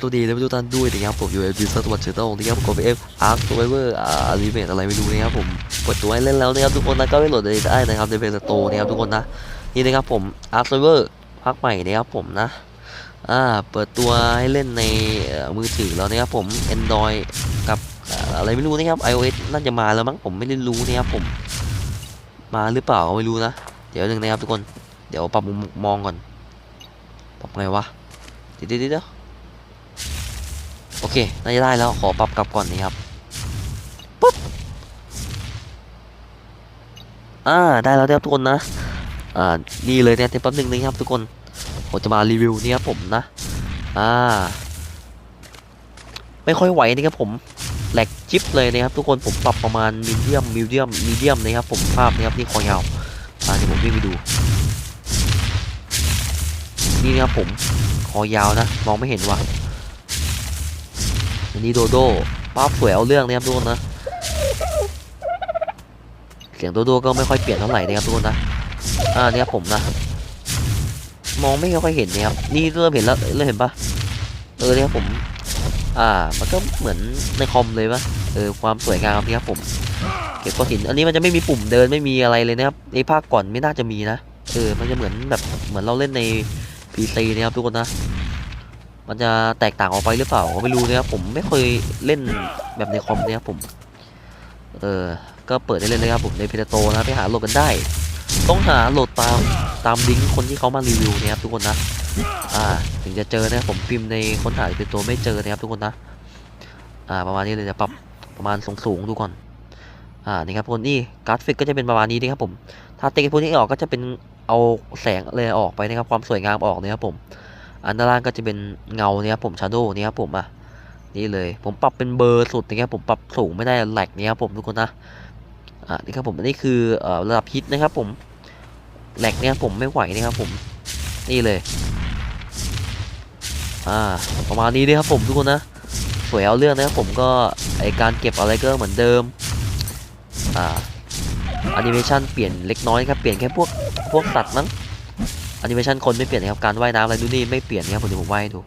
โอ้กล่าวตัวดีเลยทุกท่านด้วยนะครับผมอยู่ในดีสตอร์เชอร์ตนะครับผมเอฟอาร์คตัวเวอร์อารีเมทอะไรไม่รู้นะครับผมเปิดตัวให้เล่นแล้วนะครับทุกคนนะก็ไปโหลดได้นะครับในเพจสโตร์นะครับทุกคนนะนี่นะครับผมอาร์คตัวเวอร์ภาคใหม่นะครับผมนะอ่าเปิดตัวให้เล่นในมือถือแล้วนะครับผม Android กับอ่าอะไรไม่รู้นะครับ iOS น่าจะมาแล้วมั้งผมไม่ได้รู้นะครับผม มาหรือเปล่าไม่รู้นะเดี๋ยวหนึ่งนะครับทุกคนเดี๋ยวปรับมุมมองก่อนปรับไงวะเดี๋ยวเดี๋ยว เดี๋ยวโอเคน่าจะได้แล้วขอปรับกลับก่อนนี่ครับปุ๊บอ่าได้แล้วนะครับทุกคนนะอ่านี่เลยเนี่ยเดี๋ยวแป๊บหนึงนะครับทุกคนผมจะมารีวิวนี่ครับผมนะอ่าไม่ค่อยไหวนะครับผมแหลกจิ๊บเลยนะครับทุกคนผมปรับประมาณมีเดียมมีเดียมมีเดียมนะครับผมภาพนะครับนี่คอยาวอ่าเดี๋ยวผมวิ่งไปดู นี่นะครับผมคอยาวนะ มองไม่เห็นว่ะันนี้โดโดป้าบสวยเอาเรื่องนะครับทุกคนนะ เสียงโดโดก็ไม่ค่อยเปลี่ยนเท่าไหร่นะครับทุกคนนะ อ่าเนี่ยผมนะ มองไม่ค่อยเห็นนะครับ นี่เริ่มเห็นแล้วเริ่มเห็นปะเออเนี่ยผม อ่า มันก็เหมือนในคอมเลยปะเออความสวยงามนี่ครับผม เก็บก้อนหิน อันนี้มันจะไม่มีปุ่มเดินไม่มีอะไรเลยนะครับ ในภาคก่อนไม่น่าจะมีนะ เออ มันจะเหมือนแบบเหมือนเราเล่นใน PC นะครับทุกคนนะ มันจะแตกต่างออกไปหรือเปล่าก็ไม่รู้นะครับผมไม่เคยเล่นแบบในคอมนะครับผม เออ ก็เปิดได้เลยนะครับผมในเพจโตนะไปหาโหลดกันได้ ต้องหาโหลดตามตามลิงก์คนที่เขามารีวิวนะครับทุกคนนะ อ่า ถึงจะเจอนะครับผมพิมพ์ในค้นหาเพจโตไม่เจอนะครับทุกคนนะ อ่า ประมาณนี้เลยจะปรับประมาณสูงสูงๆดูก่อน อ่า นี่ครับทุกคนนี่กราฟิกก็จะเป็นประมาณนี้นะครับผม ถ้าเตะพวกนี้ออกก็จะเป็นเอาแสงอะไรออกไปนะครับความสวยงามออกนะครับผม อันด้านล่างก็จะเป็นเงาเนี่ยครับผมชาร์โดเนี่ยครับผมอะนี่เลยผมปรับเป็นเบอร์สุดนะครับผมปรับสูงไม่ได้แหลกเนี่ยครับผมทุกคนนะอ่านี่ครับผมอันนี้คือระดับฮิตนะครับผมแหลกเนี่ยครับผมไม่ไหวนะครับผมนี่เลยอ่าประมาณนี้เลยครับผมทุกคนนะสวยเอาเรื่องนะครับผมก็ไอการเก็บอะไรก็เหมือนเดิมอ่าแอนิเมชันเปลี่ยนเล็กน้อยครับเปลี่ยนแค่พวกพวกสัตว์มั้ง อนิเมชันคนไม่เปลี่ยนนะครับการว่ายน้ำอะไรดูนี่ไม่เปลี่ยนนะครับผมเดี๋ยวผมว่ายดู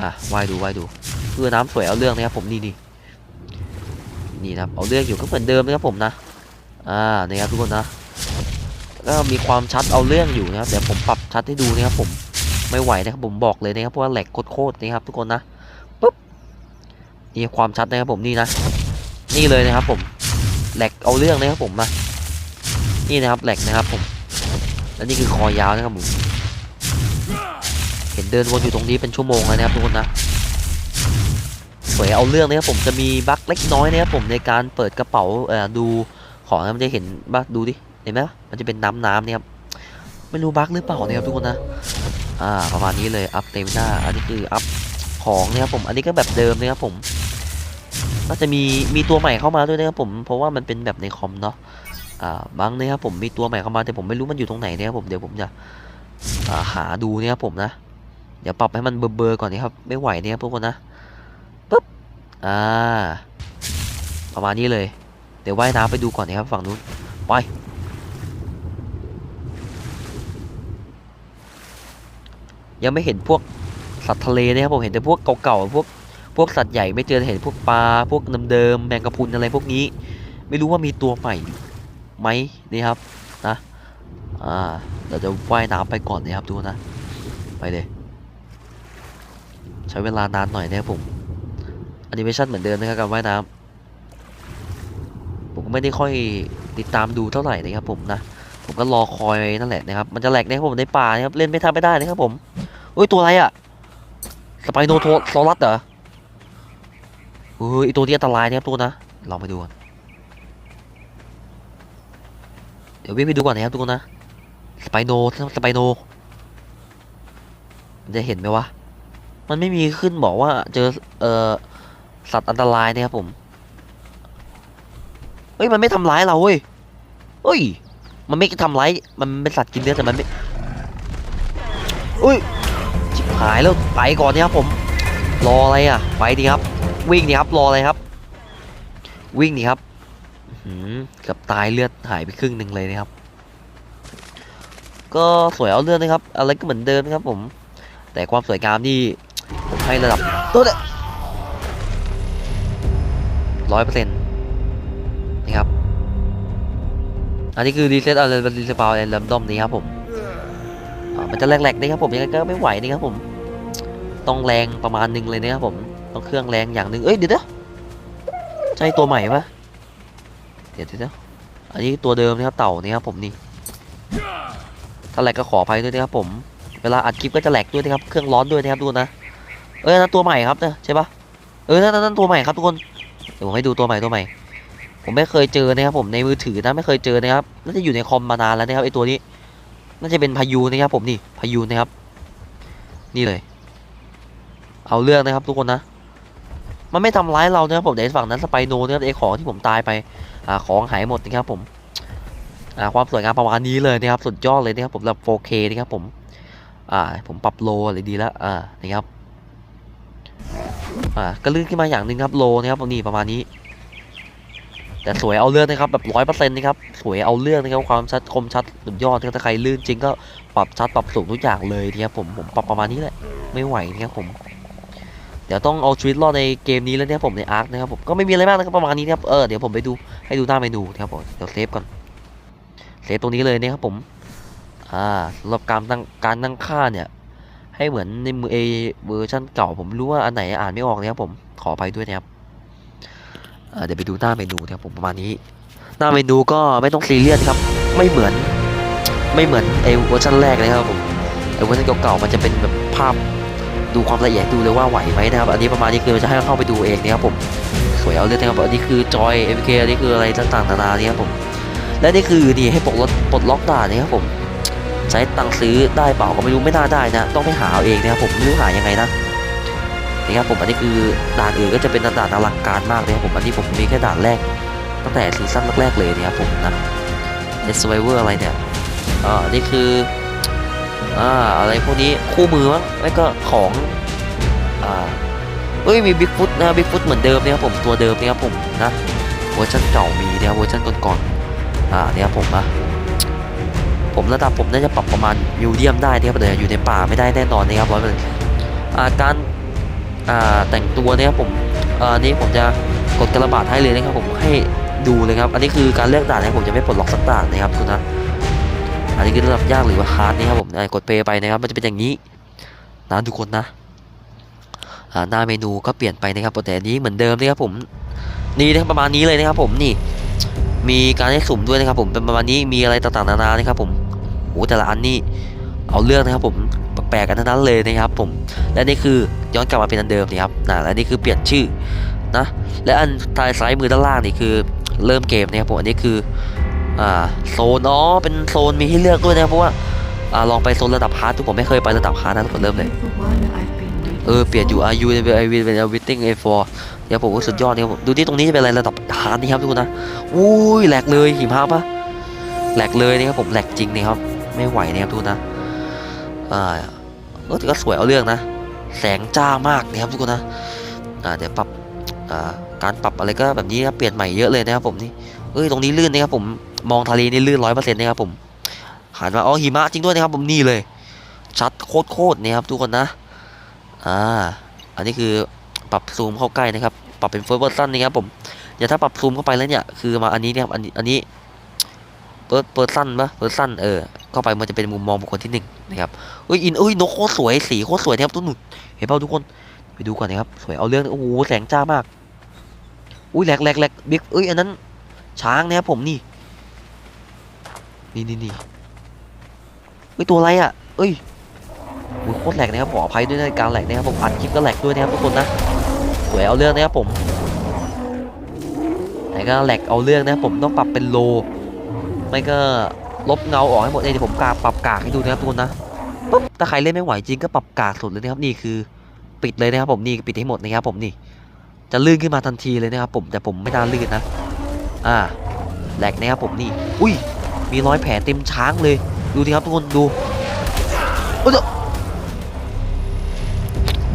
อะว่ายดูว่ายดูคือน้ำสวยเอาเรื่องนะครับผมนี่นี่นี่นะครับเอาเรื่องอยู่ก็เหมือนเดิมนะครับผมนะอ่านี่ครับทุกคนนะก็มีความชัดเอาเรื่องอยู่นะครับเดี๋ยวผมปรับชัดให้ดูนะครับผมไม่ไหวนะครับผมบอกเลยนะครับเพราะว่าแหลกโคตรๆนะครับทุกคนนะปุ๊บนี่ความชัดนะครับผมนี่นะ นี่เลยนะครับผมแหลกเอาเรื่องนะครับผมนะนี่นะครับแหลกนะครับผม และนี่คือคอยาวนะครับผมเห็นเดินวนอยู่ตรงนี้เป็นชั่วโมงเลยนะครับทุกคนนะสวยเอาเรื่องนะครับผมจะมีบั๊กเล็กน้อยนะครับผมในการเปิดกระเป๋าเอ่อดูของนะมันจะเห็นบั๊กดูดิเห็นไหมมันจะเป็นน้ำน้ำเนี่ยครับไม่รู้บั๊กหรือเปล่านะครับทุกคนนะอ่าประมาณนี้เลยอัพเตมิน่าอันนี้คืออัพของนะครับผมอันนี้ก็แบบเดิมนะครับผมน่าจะมีมีตัวใหม่เข้ามาด้วยนะครับผมเพราะว่ามันเป็นแบบในคอมเนาะ บางนะครับผมมีตัวใหม่เข้ามาแต่ผมไม่รู้มันอยู่ตรงไหนนะครับผมเดี๋ยวผมจะาหาดูนะครับผมนะ เดี๋ยวปรับให้มันเบอร์ๆก่อนนะครับ ไม่ไหวนะครับทุกคนนะปึ๊บอ่าประมาณนี้เลย เดี๋ยวว่ายน้ำไปดูก่อนนะครับฝั่งนู้นไปยังไม่เห็นพวกสัตว์ทะเลนะครับผมเห็นแต่พวกเก่าๆพวกพวกสัตว์ใหญ่ไม่เจอเห็นพวกปลาพวกเดิมๆแมงกะพรุนอะไรพวกนี้ ไม่รู้ว่ามีตัวใหม่ ไหมนี่ครับนะอ่าเดี๋ยวจะว่ายน้ำไปก่อนนะครับทุกคนนะ ไปเลย ใช้เวลานานหน่อยนะครับผมแอนิเมชันเหมือนเดิมนะครับการว่ายน้ำผมก็ไม่ได้ค่อยติดตามดูเท่าไหร่นะครับผมนะผมก็รอคอยนั่นแหละนะครับมันจะแหลกนะครับผมในป่านะครับเล่นไม่ทันไม่ได้นะครับผมเอ้ยตัวอะไรอะสไปโนโทซอรัสเหรอเฮ้ยตัวนี้อันตรายนะครับทุกคนนะลองไปดูกัน เดี๋ยววิ่งไปดูก่อนนะครับทุกคนนะสไปโนสไปโนจะเห็นไหมวะ มันไม่มีขึ้นบอกว่าเจอเอ่อสัตว์อันตรายนะครับผมเฮ้ยมันไม่ทำร้ายเราเว้ยเฮ้ย มันไม่ทำร้าย มันเป็นสัตว์กินเนื้อแต่มันไม่เฮ้ยชิบหายแล้วไปก่อนนี่ยครับผม รออะไรอะ ไปดีครับ วิ่งดีครับ รออะไรครับ วิ่งดีครับ กือบตายเลือดหายไปครึ่งหนึ่งเลยนะครับ ก็สวยเอาเรื่องนะครับ อะไรก็เหมือนเดิมนะครับผม แต่ความสวยงามนี่ผมให้ระดับตัวเด้ร้อยเปอร์เซ็นต์นะครับ อันนี้คือรีเซ็ตอะไรรีเซ็ตเปล่าอะไรแรมดอมนี้ครับผมมันจะแหลกๆนะครับผมยังไงก็ไม่ไหวนะครับผม ต้องแรงประมาณหนึงเลยนะครับผม ต้องเครื่องแรงอย่างหนึ่งเอ้ยเดี๋ยวนะใช่ตัวใหม่ปะ เดี๋ยวเดี๋ยวอันนี้ตัวเดิมนะครับเต่านี่ครับผมนี่ถ้าแหลกก็ขออภัยด้วยนะครับผม เวลาอัดคลิปก็จะแหลกด้วยนะครับ เครื่องร้อนด้วยนะครับทุกคนนะ เอ้ยนั่นตัวใหม่ครับนะใช่ปะเออนั่นนั่นตัวใหม่ครับทุกคน เดี๋ยวผมให้ดูตัวใหม่ตัวใหม่ ผมไม่เคยเจอนะครับผมในมือถือนะไม่เคยเจอนะครับ น่าจะอยู่ในคอมมานานแล้วนะครับไอตัวนี้ น่าจะเป็นพายุนะครับผมนี่พายุนะครับ นี่เลย เอาเรื่องนะครับทุกคนนะ มันไม่ทำร้ายเรานะครับผมในฝั่งนั้นสไปโนนะครับไอของที่ผมตายไป อของหายหมดนะครับผมความสวยงามประมาณนี้เลยนะครับสุดยอดเลยนะครับผมแบบ 4K นะครับผมผมปรับโลอะไรดีแล้วนะครับก็ลื่นขึ้นมาอย่างหนึ่งครับโลนะครับนี่ประมาณนี้ แต่สวยเอาเรื่องนะครับแบบร้อยเปอร์เซ็นต์นะครับสวยเอาเรื่องนะครับความชัดคมชัดสุดยอดถ้าใครลื่นจริงก็ปรับชัดปรับสูงทุกอย่างเลยนะครับผมผมปรับประมาณนี้แหละไม่ไหวนะครับผม เดี๋ยวต้องเอาชีวิตรอดในเกมนี้แล้วเนะครับผมในอาร์คนะครับผมก็ไม่มีอะไรมากนะครับประมาณนี้นะครับเออเดี๋ยวผมไปดูให้ดูหน้าเมนูนะครับผมเดี๋ยวเซฟก่อนเซฟตรงนี้เลยนะครับผมอ่าสำหรับการตั้งการตั้งค่าเนี่ยให้เหมือนในมือเอเวอร์ชันเก่าผมรู้ว่าอันไหนอ่านไม่ออกนะครับผมขอไปด้วยนะครับเดี๋ยวไปดูหน้าเมนูนะครับผมประมาณนี้ หน้าเมนูก็ไม่ต้องซีเรียสครับไม่เหมือนไม่เหมือนไอเวอร์ชันแรกนะครับผมไอเวอร์ชันเก่าๆมันจะเป็นแบบภาพ ดูความละเอียดดูเลยว่าไหวไหมนะครับ อันนี้ประมาณนี้คือจะให้เข้าไปดูเองนะครับผมสวยเอาเลยนะครับอันนี้คือจอย MK อันนี้คืออะไรต่างๆนานาเนี่ยครับผมและนี่คือนี่ให้ปลดล็อกปลดล็อกด่านนะครับผมใช้ตังค์ซื้อได้เปล่าก็ไม่รู้ไม่น่าได้นะ ต้องไปหาเอาเองนะครับผมไม่รู้หายังไงนะนี่ครับผมอันนี้คือด่านอื่นก็จะเป็นด่านอลังการมากเลยครับผมอันนี้ผมมีแค่ด่านแรก ตั้งแต่ซีซั่นแรกๆเลยนะครับผมนะใน Survivor อะไรเนี่ยอ่าอันนี่คือ อ่าอะไรพวกนี้คู่มือมั้งแล้วก็ของอ่าเอ้ยมีบิ๊กฟุตนะบิ๊กฟุตเหมือนเดิมนะครับผมตัวเดิมนะครับผมนะเวอร์ชันเก่ามีนะครับเวอร์ชันก่อนๆอ่าเนี่ยครับผมนะผมระดับผมน่าจะปรับประมาณมิวเดียมได้นะครับแต่อยู่ในป่าไม่ได้แน่นอนนะครับร้อยเปอร์เซ็นต์อ่าการอ่าแต่งตัวนี่ยครับผมอ่าอันนี้ผมจะกดกระบาดให้เลยนะครับผมให้ดูเลยครับ อันนี้คือการเลือกด่านนะผมจะไม่ปลดล็อกสักด่านนะครับทุกนะ อันนี้คือระดับยากหรือว่าฮาร์ดนี่ครับผมกดเพย์ไปนะครับ มันจะเป็นอย่างนี้นะทุกคนนะหน้าเมนูก็เปลี่ยนไปนะครับแต่อันนี้เหมือนเดิมนะครับผมนี่นะครับประมาณนี้เลยนะครับผมนี่ มีการให้สุ่มด้วยนะครับผมเป็นประมาณนี้มีอะไรต่างๆนานานะครับผมโอ้แต่ละอันนี่เอาเรื่องนะครับผมแปลกกันทั้งนั้นเลยนะครับผมและนี่คือย้อนกลับมาเป็นอันเดิมนะครับนะและนี่คือเปลี่ยนชื่อนะและอันทางซ้ายมือด้านล่างนี่คือเริ่มเกมนะครับผมอันนี้คือ โซนอ๋อเป็นโซนมีให้เลือกด้วยนะครับเพราะว่าอ่าลองไปโซนระดับฮาร์ดทุกผมไม่เคยไประดับฮาร์ดนะทุกคนเริ่มเลยเออเปลี่ยนอยู่อายุเป็นไอวินเป็นวิตติ้งเอฟอร์เดี๋ยวผมก็สุดยอดนี่ครับผมดูที่ตรงนี้จะเป็นอะไรระดับฮาร์ดนี่ครับทุกคนนะอุ้ยแหลกเลยหิมะปะแหลกเลยนี่ครับผมแหลกจริงนี่ครับไม่ไหวนี่ครับทุกคนนะอ่าเออแต่ก็สวยเอาเรื่องนะ แสงจ้ามากนี่ครับทุกคนนะอ่าเดี๋ยวปรับอ่าการปรับอะไรก็แบบนี้ครับเปลี่ยนใหม่เยอะเลยนะครับผมนี่เอ้ยตรงนี้ลื่นนี่ครับผม มองทะเลนี่ลื่นร้อยเปอร์เซ็นต์นะครับผมหันมาอ๋อหิมะจริงด้วยนะครับผมนี่เลย ชัดโคตรๆนี่ครับทุกคนนะอ่าอันนี้คือปรับซูมเข้าใกล้นะครับ ปรับเป็น first person นะครับผมเดี๋ยวถ้าปรับซูมเข้าไปแล้วเนี่ยคือมาอันนี้เนี่ยครับอันนี้อันนี้ first person ปะ person เออเข้าไปมันจะเป็นมุมมองบุคคลที่หนึ่งนะครับเอ้ยอินเอ้ยนกโคตรสวยสีโคตรสวยนะครับทุกหนุนเห็นเปล่าทุกคนไปดูก่อนนะครับสวยเอาเรื่องโอ้โหแสงจ้ามากอุ้ยแหลกแหลกแหลกบิ๊กเอ้ยอันนั้นช้างนะครับผมนี่ นี่นี่นี่เอ้ยตัวอะไรอะเอ้ยโอ้ยโคตรแหลกนะครับขออภัยด้วยในการแหลกนะครับผมอัดคลิปก็แหลกด้วยนะครับทุกคนนะสวยเอาเรื่องนะครับผมแต่ก็แหลกเอาเรื่องนะครับผมต้องปรับเป็นโลไม่ก็ลบเงาออกให้หมดเลยเดี๋ยวผมกาปรับกากให้ดูนะครับทุกคนนะปุ๊บถ้าใครเล่นไม่ไหวจริงก็ปรับกากสุดเลยนะครับนี่คือปิดเลยนะครับผมนี่ปิดให้หมดนะครับผมนี่จะลื่นขึ้นมาทันทีเลยนะครับผมแต่ผมไม่น่าลื่นนะ อ่าแหลกนะครับผมนี่ อุ้ย มีรอยแผลเต็มช้างเลย ดูดิครับทุกคนดูโอ้ย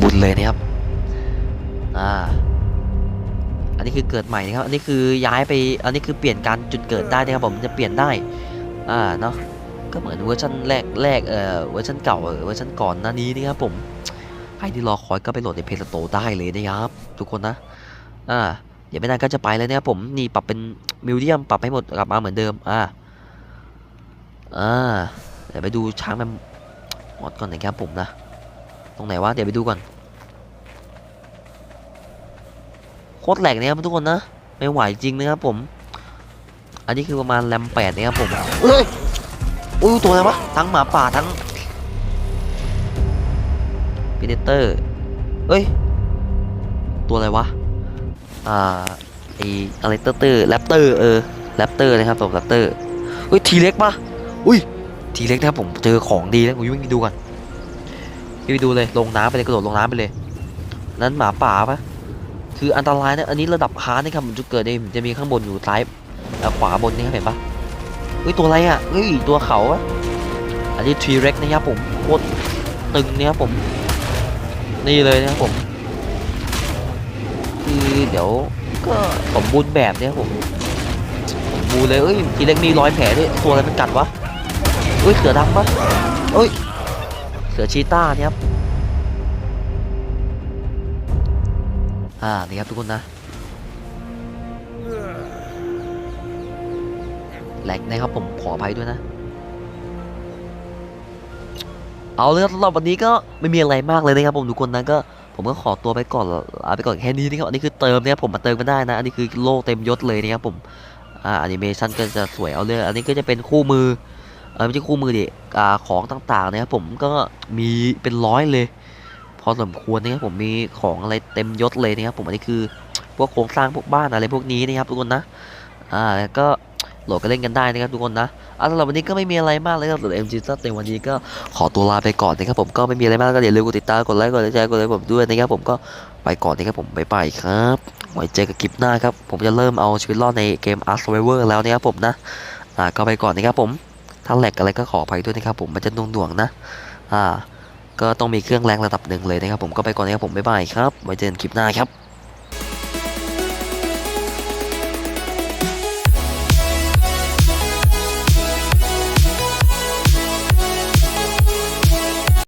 บุญเลยนะครับ อ่า อันนี้คือเกิดใหม่นะครับ อันนี้คือย้ายไป อันนี้คือเปลี่ยนการจุดเกิดได้นะครับผมจะเปลี่ยนได้ อ่าเนาะ ก็เหมือนเวอร์ชันแรกแรกเอ่อ เวอร์ชันเก่าเวอร์ชันก่อนหน้านี้นะครับผมรที่รอคอยก็ไปโหลดในเพลสโตได้เลยนะครับ ทุกคนนะ อ่า เดี๋ยวไม่นานก็จะไปแล้วนะครับผม นี่ปรับเป็นมิวเดียมปรับให้หมดกลับมาเหมือนเดิม อ่า อ่าเดี๋ยวไปดูช้างแมมมอดก่อนหนะครับผมนะ ตรงไหนวะเดี๋ยวไปดูก่อน โคตรแหลกนะครับทุกคนนะ ไม่ไหวจริงนะครับผม อันนี้คือประมาณแรมแปดนะครับผมเอ้ยอุ้ยตัวอะไรวะ ทั้งหมาป่าทั้งพีเดเตอร์เอ้ย ตัวอะไรวะ อ่าไออะไรเตอร์เตอร์แรปเตอร์เออแรปเตอร์นะครับผมแรปเตอร์อุ้ยทีเล็กปะ อุ้ยทีเล็กนะครับผมเจอของดีแล้วผมวิ่งไปดูก่อนวิ่งไปดูเลยลงน้ำไปเลยกระโดดลงน้ำไปเลย นั้นหมาป่าปะคืออันตรายนะอันนี้ระดับฮาร์ดนะครับมันจะเกิดเนี่ยจะมีข้างบนอยู่ซ้ายขวาบนนี่ครับเห็นปะเฮ้ยตัวอะไรอะเฮ้ยตัวเขาปะอันนี้ทีเล็กนะครับผมโคตรตึงเนี่ยครับผม นี่เลยนะครับผมคือเดี๋ยวก็สมบูรณ์แบบเนี่ยครับผมสมบูรณ์เลยเอ้ยทีเล็กมีรอยแผลด้วยตัวอะไรมันกัดวะ อุ้ยเสือดำปะเอ้ยเสือชีต้าเนี่ยครับอ่านี่ครับทุกคนนะแหลกนะครับผมขออภัยด้วยนะ เอาเลยครับสำหรับวันนี้ก็ไม่มีอะไรมากเลยนะครับผมทุกคนนะก็ผมก็ขอตัวไปก่อนลาไปก่อนแค่นี้นะครับอันนี้คือเติมนะครับผมมาเติมกันได้นะ อันนี้คือโลกเต็มยศเลยนะครับผมอ่าแอนิเมชันก็จะสวยเอาเรื่องอันนี้ก็จะเป็นคู่มือ เออไม่ใช่คู่มือดิอ่าของต่างๆนะครับผมก็มีเป็นร้อยเลย พอสมควรนะครับผมมีของอะไรเต็มยศเลยนะครับผมอันนี้คือพวกโครงสร้างพวกบ้านอะไรพวกนี้นะครับทุกคนนะอ่าแล้วก็โหลดกันเล่นกันได้นะครับทุกคนนะอ่าสำหรับวันนี้ก็ไม่มีอะไรมากเลยครับสำหรับ MG ในวันนี้ก็ขอตัวลาไปก่อนนะครับผมก็ไม่มีอะไรมากก็อย่าลืมกดติดตามกดไลค์กดแชร์กดไลค์ผมด้วยนะครับผมก็ไปก่อนนะครับผมบ๊ายบายครับไว้เจอกันคลิปหน้าครับผมจะเริ่มเอาชีวิตรอดในเกม Ark Survivor แล้วนะครับผมนะอ่าก็ไปก่อนนะครับผม ถ้าแหลกอะไรก็ขออภัยด้วยนะครับผมมันจะหน่วงๆนะ อ่า ก็ต้องมีเครื่องแรงระดับหนึ่งเลยนะครับผมก็ไปก่อนนะครับผมบ๊ายบายครับไว้เจอกันคลิปหน้าครับ